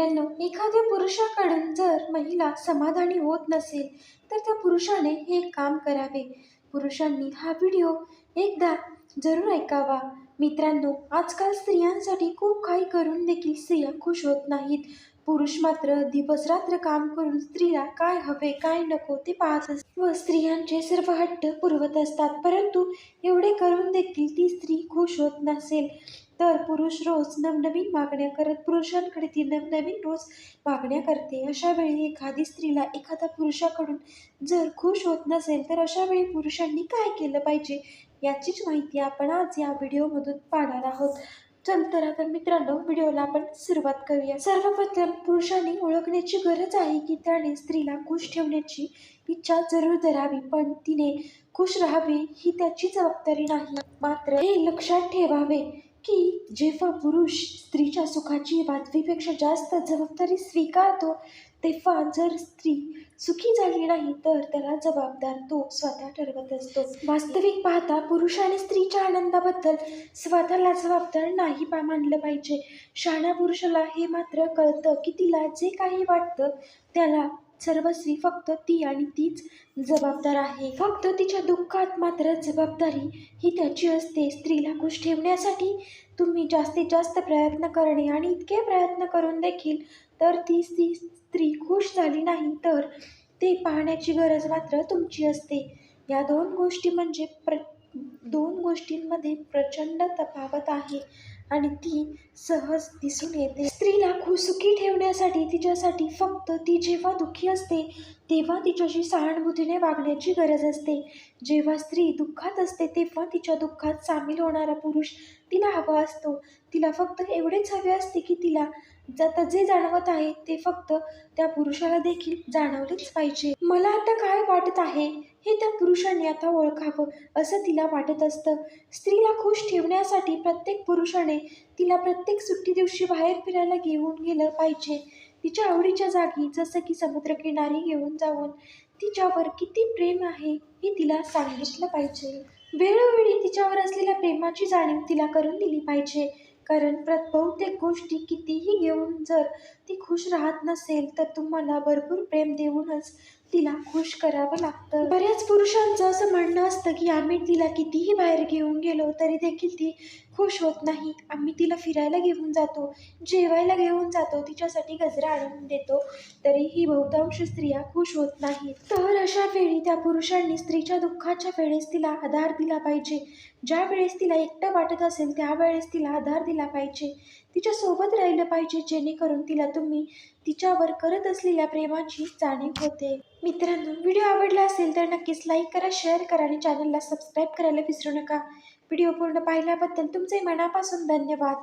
मित्रांनो एखाद्या पुरुषाकडून जर महिला समाधानी होत नसेल तर त्या पुरुषाने हे काम करावे. पुरुषांनी हा व्हिडिओ एकदा जरूर ऐकावा. मित्रांनो आजकाल स्त्रियांसाठी खूप काही करून देखील स्त्रिया खुश होत नाहीत. पुरुष मात्र दिवसरात्र काम करून स्त्रीला काय हवे काय नको ते पाहत असत व स्त्रियांचे सर्व हट्ट पुरवत असतात परंतु एवढे करून देखील ती स्त्री खुश होत नसेल. तर पुरुष रोज नवनवीन मागण्या करत पुरुषांकडे ती नवनवीन रोज मागण्या करते. अशा वेळी एखादी स्त्रीला एखाद्या पुरुषाकडून जर खुश होत नसेल तर अशा वेळी पुरुषांनी काय केलं पाहिजे याचीच माहिती आपण आज या व्हिडिओमधून पाहणार आहोत. चल तर आता मित्रांनो व्हिडिओला आपण सुरुवात करूया. सर्वप्रथम पुरुषांनी ओळखण्याची गरज आहे की त्याने स्त्रीला खुश ठेवण्याची इच्छा जरूर धरावी पण तिने खुश राहावे ही त्याची जबाबदारी नाही. मात्र हे लक्षात ठेवावे. की जेव्हा पुरुष स्त्रीच्या सुखाची बातमीपेक्षा जास्त जबाबदारी स्वीकारतो तेव्हा जर स्त्री सुखी झाली नाही तर त्याला जबाबदार तो स्वतः ठरवत असतो. वास्तविक पाहता पुरुष आणि स्त्रीच्या आनंदाबद्दल स्वतःला जबाबदार नाही पा मानलं पाहिजे. शहाण्या पुरुषाला हे मात्र कळतं की तिला जे काही वाटतं त्याला सर्वस्वी फक्त ती आणि तीच जबाबदार आहे. फक्त तिच्या दुःखात मात्र जबाबदारी ही त्याची असते. स्त्रीला खुश ठेवण्यासाठी तुम्ही जास्तीत जास्त प्रयत्न करणे आणि इतके प्रयत्न करून देखील तर ती स्त्री स्त्री खुश झाली नाही तर ते पाहण्याची गरज मात्र तुमची असते. या दोन गोष्टी म्हणजे प्र दोन गोष्टींमध्ये प्रचंड तफावत आहे. आणि ती सहज दिसून येते. स्त्रीला खुश सुखी ठेवण्यासाठी तिच्यासाठी फक्त ती जेव्हा दुःखी असते तेव्हा तिच्याशी सहानुभूतीने वागण्याची गरज असते. जेव्हा स्त्री दुःखात असते तेव्हा तिच्या दुःखात सामील होणारा पुरुष तिला हवा असतो. तिला फक्त एवढेच हवे असते की तिला जाता जे जाणवत आहे ते फक्त त्या पुरुषाला देखील जाणवलेच पाहिजे. मला आता काय वाटत आहे? हे त्या पुरुषाने आता ओळखावं असं तिला वाटत असतं. स्त्रीला खुश ठेवण्यासाठी प्रत्येक पुरुषाने तिला प्रत्येक सुट्टी दिवशी बाहेर फिरायला घेऊन गेलं पाहिजे. तिच्या आवडीच्या जागी जसं की समुद्रकिनारी घेऊन जाऊन तिच्यावर किती प्रेम आहे हे तिला सांगितलं पाहिजे. वेळोवेळी तिच्यावर असलेल्या प्रेमाची जाणीव तिला करून दिली पाहिजे. कारण प्रत बहुतेक गोष्टी कितीही घेऊन जर ती खुश राहत नसेल तर तुम्हाला भरपूर प्रेम देऊनच तिला खुश करावं लागतं. बऱ्याच पुरुषांचं असं म्हणणं असतं की आम्ही तिला कितीही बाहेर घेऊन गेलो तरी देखील ती खुश होत नाही. आम्ही तिला फिरायला घेऊन जातो. जेवायला घेऊन जातो. तिच्यासाठी गजरा आणून देतो. तरी ही बहुतांश स्त्रिया खुश होत नाही तर अशा वेळी त्या पुरुषांनी स्त्रीच्या दुःखाच्या वेळेस तिला आधार दिला पाहिजे. ज्या वेळेस तिला एकटं वाटत असेल त्यावेळेस तिला आधार दिला पाहिजे. तिच्यासोबत राहिलं पाहिजे जेणेकरून तिला तुम्ही तिच्यावर करत असलेल्या प्रेमाची जाणीव होते. मित्रांनो व्हिडिओ आवडला असेल तर नक्कीच लाईक करा शेअर करा आणि चॅनलला सबस्क्राईब करायला विसरू नका. व्हिडिओ पूर्ण पाहिल्याबद्दल तुमचे मनापासून धन्यवाद.